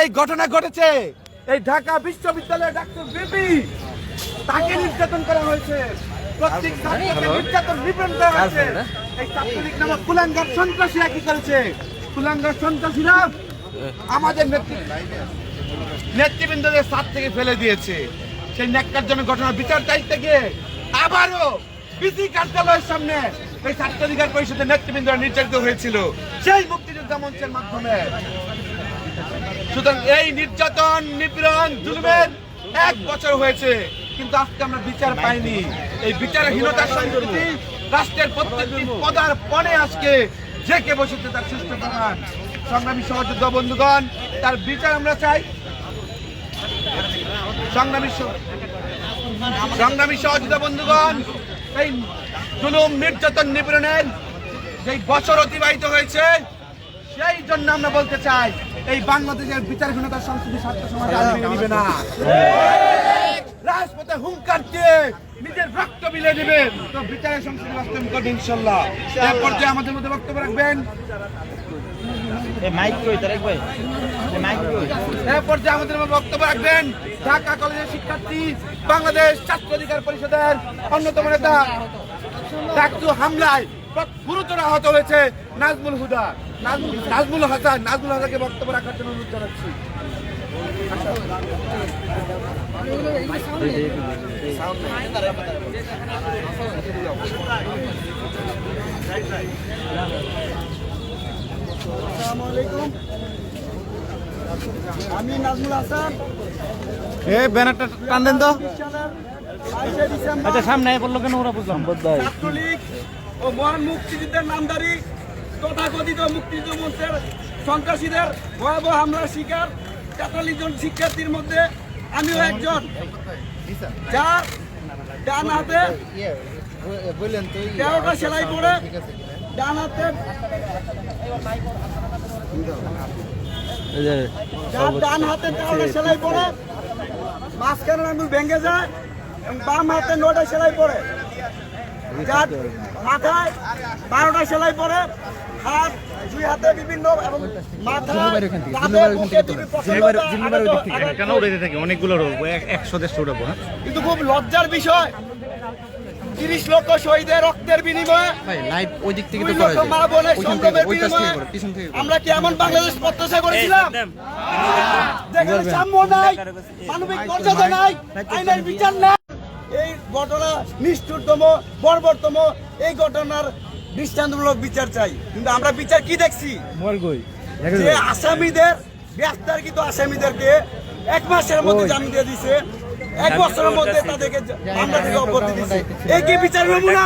এই ঘটনা ঘটেছে। এই ঢাকা বিশ্ববিদ্যালয়ের ডাক্তার বিপি তাকে নির্যাতন করা হয়েছে। প্রত্যেক ছাত্রকে নির্যাতন নিপীড়ন করা হয়েছে। এই ছাত্রলীগ নামক কুলাঙ্গার সন্ত্রাসীরা কি করেছে। কুলাঙ্গার সন্ত্রাসীরা আমাদের নেতৃবৃন্দদের সাত থেকে ফেলে দিয়েছে। সেই ন্যাক্কারজনক ঘটনার বিচার চাইতে গিয়ে আবারও বিসি কার্যালয়ের সামনে এই ছাত্র অধিকার পরিষদের নেতৃবৃন্দরা নির্যাতিত হয়েছিল। সেই মুক্তিযোদ্ধা মঞ্চের মাধ্যমে। সুতরাং এই নির্যাতন, নিপীড়ন, জুলুমের এক বছর হয়েছে, কিন্তু আজকে আমরা বিচার পাইনি। এই বিচারহীনতার সংস্কৃতি রাষ্ট্রের প্রত্যেকটি পদার পণে আজকে যে কে বসেছে তার সুষ্ঠু প্রমাণ। সংগ্রামী সহযোদ্ধা বন্ধুগণ, তার বিচার আমরা চাই। সংগ্রামী সংগ্রামী সহযোগিতা বন্ধুগণ, এই জুলুম, নির্যাতন, নিপীড়নের যেই বছর অতিবাহিত হয়েছে সেই জন্য আমরা বলতে চাই এই বাংলাদেশের বিচারহীনতার সংস্কৃতি ছাত্র সমাজ আর মেনে নিবে না। রাজপথে হুঙ্কার দিয়ে নিজের রক্ত বিলে দিবে তো বিচারের সংস্কৃতি বাস্তবায়ন করবে ইনশাল্লাহ। এ পর্যায়ে আমাদের মধ্যে বক্তব্য রাখবেন। মাইক কই তারেক ভাই? মাইক কই? এ পর্যায়ে আমাদের বক্তব্য রাখবেন। ঢাকা কলেজের শিক্ষার্থী বাংলাদেশ ছাত্র অধিকার পরিষদের অন্যতম নেতা। হামলায় গুরুতর আহত হয়েছে নাজমুল হুদা। নাজমুল নাজমুল হাসান নাজমুল হাসানকে বক্তব্য রাখার জন্য অনুরোধ জানাচ্ছি। আমি নাজমুল হাসান। এ ব্যানারটা টান দেন তো। আচ্ছা সামনে বলল কেন ওরা বুঝলাম ছাত্রলীগ ও মহান মুক্তিযুদ্ধের নামদারি তথাকথিত মুক্তিযুদ্ধ মঞ্চের সন্ত্রাসীদের ভয়াবহ হামলার শিকার তেতাল্লিশ জন শিক্ষার্থীর মধ্যে আমিও একজন। যার ডান হাতে তেরোটা সেলাই করে ডান হাতে ডান হাতে তেরোটা সেলাই পরে মাঝখানের আঙুল ভেঙে যায় বাম হাতে নটা সেলাই পরে যার মাথায় বারোটা সেলাই পরে হাত দুই হাতে বিভিন্ন এবং অনেকগুলো একশো দেড়শো হ্যাঁ? কিন্তু খুব লজ্জার বিষয় তিরিশ লক্ষ শহীদের রক্তের বিনিময়ে ওই দিক থেকে দুই তো করা লক্ষ যায়। মা বোনের সংগ্রামের ওই পাশ থেকে বিনিময়ে করো পিছন থেকে করো। আমরা কি এমন বাংলাদেশ প্রত্যাশা করেছিলাম? যেখানে সাম্য নাই মানবিক মর্যাদা নাই আইনের বিচার নাই। এই ঘটনা নিষ্ঠুরতম বর্বরতম এই ঘটনার দৃষ্টান্তমূলক বিচার চাই। কিন্তু আমরা বিচার কি দেখছি? যে আসামিদের গ্রেফতারকৃত আসামিদেরকে এক মাসের মধ্যে জামিন দিয়ে দিছে। এক বছরের মধ্যে তাদেরকে মামলা থেকে অব্যাহতি দিছে এই কি বিচার নমুনা?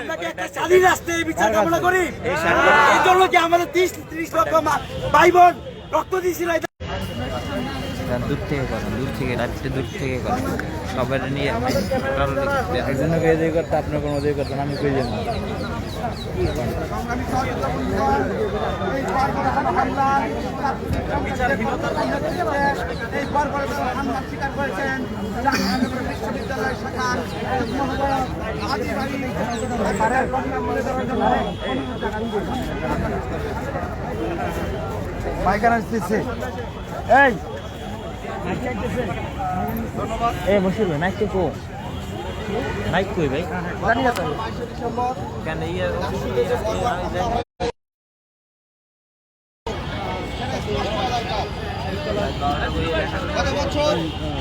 আমরা কি একটা স্বাধীন রাষ্ট্রে এই বিচার কামনা করি? এই জন্য কি আমাদের ত্রিশ ত্রিশ লক্ষ ভাই বোন রক্ত দিয়েছিল দূর থেকে করেন দূর থেকে, রাত্রে দূর থেকে করেন সবার নিয়ে একজনকে এদিকে করতে আপনার কোনো ওদিকে করতেন আমি কই। পায়খানা আসতেছে। এই! এই বসির ভাই মাইক তো কো মাইক কই ভাই কেন ইয়ে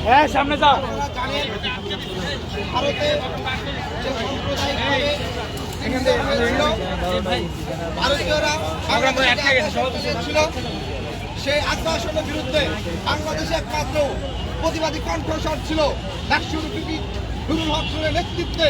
হ্যাঁ সামনে যাও ভারতে যে সাম্প্রদায়িকভাবে চিহ্নিত হয়েছিল, ভারতীয়রা ছিল সেই আগ্রাসনের বিরুদ্ধে বাংলাদেশে একমাত্র প্রতিবাদী কণ্ঠস্বর ছিল ডাকসুর হক নেতৃত্বে।